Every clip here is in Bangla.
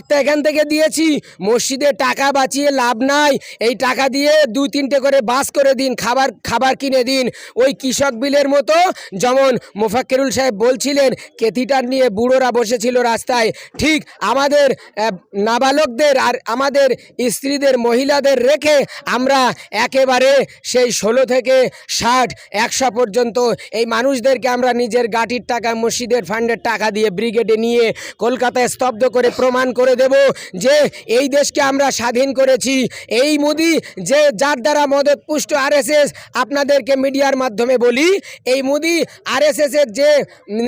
বার্তা এখান থেকে দিয়েছি। মসজিদে টাকা বাঁচিয়ে লাভ নাই। এই টাকা দিয়ে দুই তিনটে করে বাস করে দিন, খাবার খাবার কিনে দিন। ওই কৃষক বিলের মতো যেমন মোফাক্কেরুল সাহেব বলছিলেন কেথিটার নিয়ে বুড়োরা বসেছিল রাস্তায়। ঠিক আমাদের নাবালকদের আর আমাদের স্ত্রীদের, মহিলাদের রেখে আমরা একেবারে সেই ষোলো থেকে ষাট, একশো পর্যন্ত এই মানুষদেরকে আমরা নিজের গাটির টাকা মসজিদের ফান্ডের টাকা দিয়ে ব্রিগেডে নিয়ে কলকাতায় স্তব্ধ করে প্রমাণ করে দেব যে এই দেশকে আমরা স্বাধীন করেছি। এই মোদি যে যার দ্বারা মদত পুষ্ট আরএসএস, আপনাদেরকে মিডিয়ার মাধ্যমে বলি, এই মোদি আরএসএস এর যে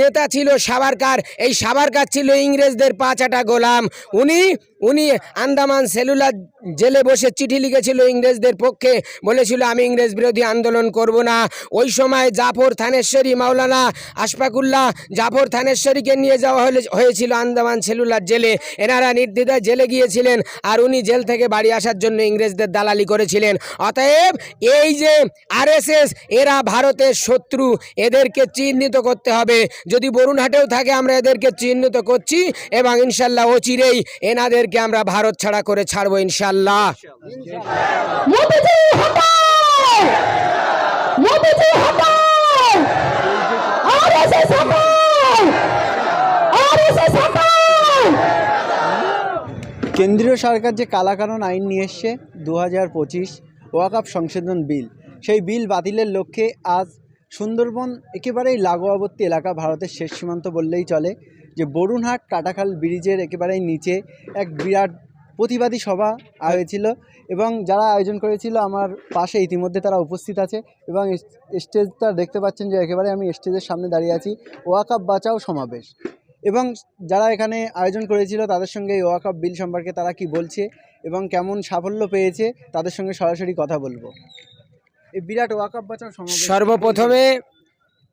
নেতা ছিল সাবারকার এই সাবারকার ছিল ইংরেজদের পাঁচাটা গোলাম। উনি উনি আন্দামান সেলুলার জেলে বসে চিঠি লিখেছিল ইংরেজদের পক্ষে, বলেছিল, আমি ইংরেজ বিরোধী আন্দোলন করব না। ওই সময় জাফর থানেশ্বরী মাওলানা আশফাকুল্লাহ, জাফর থানেশ্বরীকে নিয়ে যাওয়া হয়েছিল আন্দামান সেলুলার জেলে। এনারা নির্দ্বিধায় জেলে গিয়েছিলেন আর উনি জেল থেকে বাড়ি আসার জন্য ইংরেজদের দালালি করেছিলেন। অতএব এই যে আরএসএস, এরা ভারতের শত্রু, এদেরকে চিহ্নিত করতে হবে। যদি বরুণহাটেও থাকে, আমরা এদেরকে চিহ্নিত করছি এবং ইনশাল্লাহ অচিরেই এনাদেরকে আমরা ভারত ছাড়া করে ছাড়বো ইনশাল্লাহ। কেন্দ্রীয় সরকার যে কালাকানুন আইন নিয়ে এসছে দু হাজার পঁচিশ ওয়াকাপ সংশোধন বিল, সেই বিল বাতিলের লক্ষ্যে আজ সুন্দরবন একেবারেই লাগোয়াবর্তী এলাকা ভারতের শেষ সীমান্ত বললেই চলে, যে বরুণহাট কাটাখাল ব্রিজের একেবারেই নিচে এক বিরাট প্রতিবাদী সভা হয়েছিল এবং যারা আয়োজন করেছিল আমার পাশে ইতিমধ্যে তারা উপস্থিত আছে এবং স্টেজটা দেখতে পাচ্ছেন যে একেবারে আমি স্টেজের সামনে দাঁড়িয়ে আছি। ওয়াকাপ বাঁচাও সমাবেশ। এবং যারা এখানে আয়োজন করেছিল তাদের সঙ্গে এই ওয়াকাপ বিল সম্পর্কে তারা কি বলছে এবং কেমন সাফল্য পেয়েছে তাদের সঙ্গে সরাসরি কথা বলব। এই বিরাট বাঁচাও বাঁচার সর্বপ্রথমে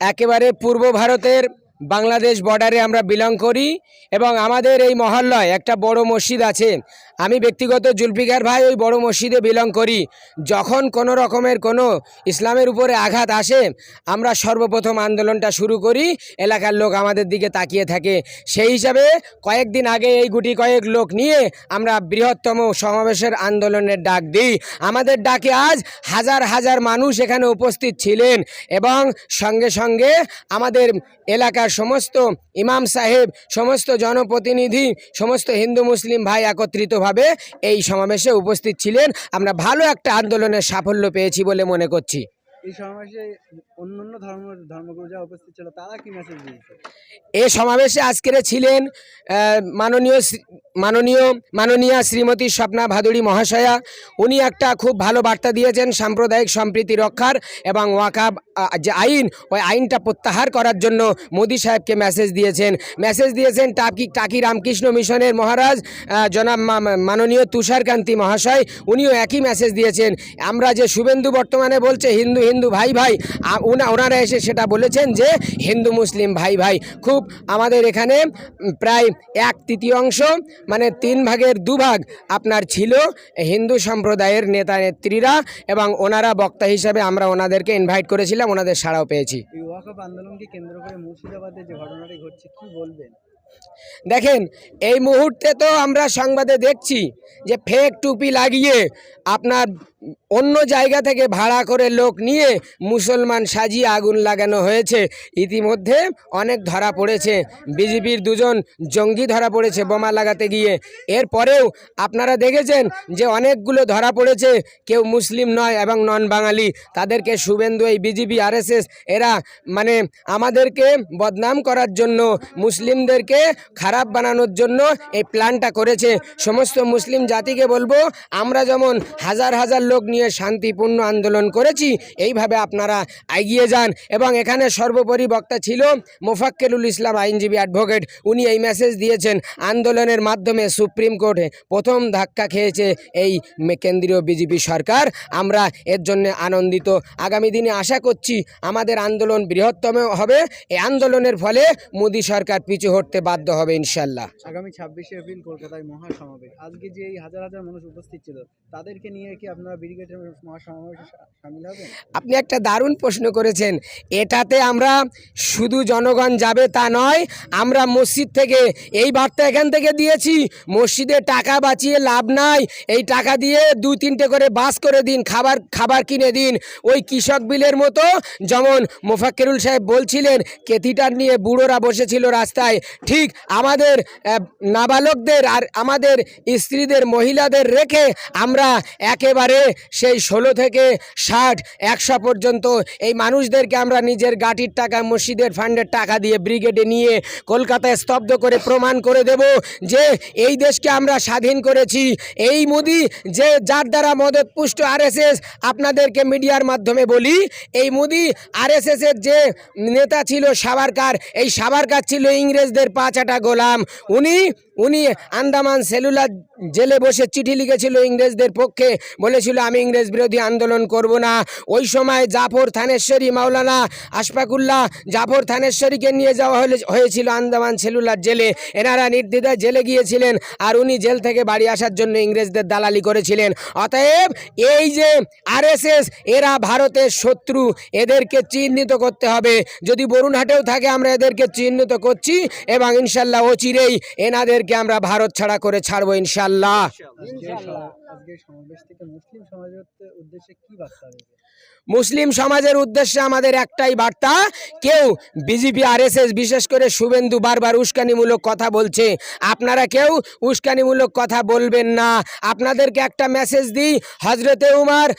একেবারে পূর্ব ভারতের বাংলাদেশ বর্ডারে আমরা বিলং করি এবং আমাদের এই মহল্লায় একটা বড় মসজিদ আছে। আমি ব্যক্তিগত জুলফিকার ভাই ওই বড় মসজিদে বিলং করি। যখন কোনো রকমের কোনো ইসলামের উপরে আঘাত আসে, আমরা সর্বপ্রথম আন্দোলনটা শুরু করি। এলাকার লোক আমাদের দিকে তাকিয়ে থাকে। সেই হিসাবে কয়েকদিন আগে এই গুটি কয়েক লোক নিয়ে আমরা বৃহত্তম সমাবেশের আন্দোলনের ডাক দিই। আমাদের ডাকে আজ হাজার হাজার মানুষ এখানে উপস্থিত ছিলেন এবং সঙ্গে সঙ্গে আমাদের এলাকার সমস্ত ইমাম সাহেব, সমস্ত জনপ্রতিনিধি, সমস্ত হিন্দু মুসলিম ভাই একত্রিতভাবে এই সমাবেশে উপস্থিত ছিলেন। আমরা ভালো একটা আন্দোলনের সাফল্য পেয়েছি বলে মনে করছি। এই সমাবেশে অন্য অন্য ধর্ম ধর্মগুরু উপস্থিত ছিল, তারা কি মেসেজ দিয়েছে? এ সমাবেশে আজকের ছিলেন মাননীয় মাননীয়, মাননীয়া শ্রীমতী স্বপ্না ভাদুড়ী মহাশয়া। উনি একটা খুব ভালো বার্তা দিয়েছেন সাম্প্রদায়িক সম্প্রীতি রক্ষার এবং ওয়াকাব যে আইন, ওই আইনটা প্রত্যাহার করার জন্য মোদি সাহেবকে মেসেজ দিয়েছেন। মেসেজ দিয়েছেন টাকি টাকি রামকৃষ্ণ মিশনের মহারাজ জনাব মাননীয় তুষারকান্তি মহাশয়। উনিও একই মেসেজ দিয়েছেন। আমরা যে শুভেন্দু বর্তমানে বলছে, হিন্দু হিন্দু ভাই ভাই ওনা- ওনারা এসে সেটা বলেছেন যে হিন্দু মুসলিম ভাই ভাই খুব আমাদের এখানে প্রায় এক তৃতীয়াংশ মানে তিন ভাগের দুভাগ আপনার ছিল হিন্দু সম্প্রদায়ের নেতা নেত্রীরা এবং ওনারা বক্তা হিসাবে আমরা ওনাদেরকে ইনভাইট করেছিলাম ওনাদের সাড়াও পেয়েছি। আন্দোলনকে কেন্দ্র করে মুর্শিদাবাদে যে ঘটনাটি ঘটছে কি বলবেন? দেখেন এই মুহূর্তে তো আমরা সংবাদে দেখছি যে ফেক টুপি লাগিয়ে আপনার অন্য জায়গা থেকে ভাড়া করে লোক নিয়ে মুসলমান সাজিয়ে আগুন লাগানো হয়েছে। ইতিমধ্যে অনেক ধরা পড়েছে। বিজেপির দুজন জঙ্গি ধরা পড়েছে বোমা লাগাতে গিয়ে। এরপরেও আপনারা দেখেছেন যে অনেকগুলো ধরা পড়েছে। কেউ মুসলিম নয় এবং নন বাঙালি। তাদেরকে শুভেন্দু, এই বিজেপি, আরএসএস, এরা মানে আমাদেরকে বদনাম করার জন্য, মুসলিমদেরকে খারাপ বানানোর জন্য এই প্ল্যানটা করেছে। সমস্ত মুসলিম জাতিকে বলব, আমরা যেমন হাজার হাজার লোক নিয়ে শান্তিপূর্ণ আন্দোলন করেছি, এইভাবে আপনারা এগিয়ে যান। এবং এখানে সর্বোপরি বক্তা ছিল মোফাক্কেলুল ইসলাম, আইনজীবী অ্যাডভোকেট উনি এই মেসেজ দিয়েছেন আন্দোলনের মাধ্যমে সুপ্রিম কোর্টে প্রথম ধাক্কা খেয়েছে এই কেন্দ্রীয় বিজেপি সরকার। আমরা এর জন্য আনন্দিত। আগামী দিনে আশা করছি আমাদের আন্দোলন বৃহত্তম হবে। এই আন্দোলনের ফলে মোদী সরকার পিছু হটতে বাধ্য হবে ইনশাল্লাহ আগামী ছাব্বিশে এপ্রিল কলকাতায় মহা সমাবেশ আজকে যে হাজার হাজার মানুষ উপস্থিত ছিল, তাদেরকে নিয়ে কি আপনারা আপনি একটা দারুণ প্রশ্ন করেছেন। এটাতে আমরা শুধু জনগণ যাবে তা নয়, আমরা মসজিদ থেকে, এই বার্তা এখান থেকে দিয়েছি, মসজিদে টাকা বাঁচিয়ে লাভ নাই, এই টাকা দিয়ে দুই তিনটে করে বাস করে দিন, খাবার খাবার কিনে দিন। ওই কৃষক বিলের মতো, যেমন মোফাক্কেরুল সাহেব বলছিলেন, কেতিটার নিয়ে বুড়োরা বসেছিল রাস্তায়, ঠিক আমাদের নাবালকদের আর আমাদের স্ত্রীদের, মহিলাদের রেখে আমরা একেবারে সেই ষোলো থেকে ষাট একশো পর্যন্ত এই মানুষদেরকে আমরা নিজের গাটির টাকা, মসজিদের ফান্ডের টাকা দিয়ে ব্রিগেডে নিয়ে কলকাতায় স্তব্ধ করে প্রমাণ করে দেব যে এই দেশকে আমরা স্বাধীন করেছি। এই মোদি যে যার দ্বারা মদত পুষ্ট আরএসএস, আপনাদেরকে মিডিয়ার মাধ্যমে বলি, এই মোদি আরএসএসের যে নেতা ছিল সাবারকার এই সাবারকার ছিল ইংরেজদের পাঁচাটা গোলাম। উনি উনি আন্দামান সেলুলার জেলে বসে চিঠি লিখেছিল ইংরেজদের পক্ষে। বলেছিল, আমি ইংরেজ বিরোধী আন্দোলন করব না। ওই সময় জাফর থানেশ্বরী, মাওলানা আশফাকুল্লাহ জাফর থানেশ্বরীকে নিয়ে যাওয়া হয়েছিল আন্দামান সেলুলার জেলে। এনারা নির্দ্বিধায় জেলে গিয়েছিলেন আর উনি জেল থেকে বাড়ি আসার জন্য ইংরেজদের দালালি করেছিলেন। অতএব এই যে আরএসএস, এরা ভারতের শত্রু, এদেরকে চিহ্নিত করতে হবে। যদি বরুণহাটেও থাকে, আমরা এদেরকে চিহ্নিত করছি এবং ইনশাল্লাহ অচিরেই এনাদেরকে আমরা ভারত ছাড়া করে ছাড়বো ইনশাল্লাহ মুসলিম সমাজের উদ্দেশ্যে মুসলিম সমাজের আমাদের একটাই বার্তা কেউ বিজেপি আরএসএস বিশেষ করে শুভেন্দু বারবার উস্কানিমূলক কথা বলছে। আপনারা কেউ উস্কানিমূলক কথা বলবেন না। আপনাদেরকে একটা মেসেজ দিই হজরতে উমার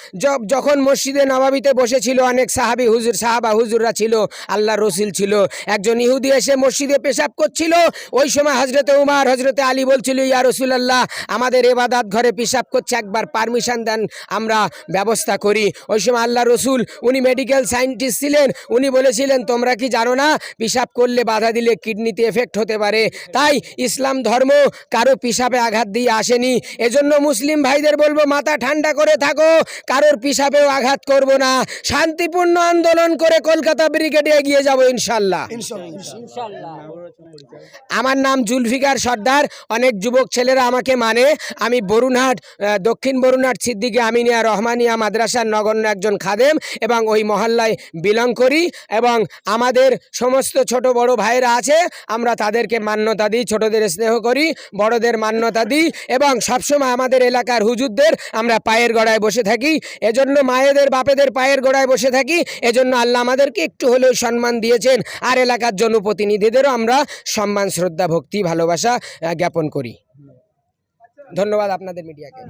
যখন মসজিদে নবাবিতে বসেছিল অনেক সাহাবি হুজুর সাহাবা হুজুররা ছিল আল্লাহ রসিল ছিল। একজন ইহুদি এসে মসজিদে পেশাব করছিল ওই সময় হজরতে উমার হজরতে আলী বলছিল ইয়া রসুলাল্লাহ আমাদের এবাদাত ঘরে পেশাব করছে একবার পারমিশন দেন আমরা ব্যবস্থা করি। ওই সময় আল্লাহ রসুল উনি মেডিকেল সায়েন্টিস্ট ছিলেন উনি বলেছিলেন তোমরা কি জানো না পেশাব করলে বাধা দিলে কিডনিতে এফেক্ট হতে পারে। তাই ইসলাম ধর্ম কারও পিসাবে আঘাত দিয়ে আসেনি। এজন্য মুসলিম ভাইদের বলব মাথা ঠান্ডা করে থাকো কারোর পিসাবেও আঘাত করব না। শান্তিপূর্ণ আন্দোলন করে কলকাতা ব্রিগেডে এগিয়ে যাব ইনশাল্লাহ। আমার নাম জুলফিকার সর্দার অনেক যুবক ছেলেরা আমাকে মানে। আমি বরুণহাট দক্ষিণ বরুণহাট সিদ্দিকে আমিনিয়া রহমানিয়া মাদ্রাসার নগণ্য একজন খাদেম এবং ওই মহল্লায় বিলং করি এবং আমাদের সমস্ত ছোট বড় ভাইরা আছে, আমরা তাদেরকে মান্যতা দিই, ছোটদের স্নেহ করি, বড়দের মান্যতা দিই এবং সবসময় আমাদের এলাকার হুজুরদের আমরা পায়ের গড়ায় বসে থাকি। এজন্য মায়েদের, বাপেদের পায়ের গড়ায় বসে থাকি। এজন্য আল্লাহ আমাদেরকে একটু হলেও সম্মান দিয়েছেন। আর এলাকার জনপ্রতিনিধিদেরও আমরা সম্মান, শ্রদ্ধা, ভক্তি, ভালোবাসা জ্ঞাপন করি। ধন্যবাদ আপনাদের মিডিয়াকে।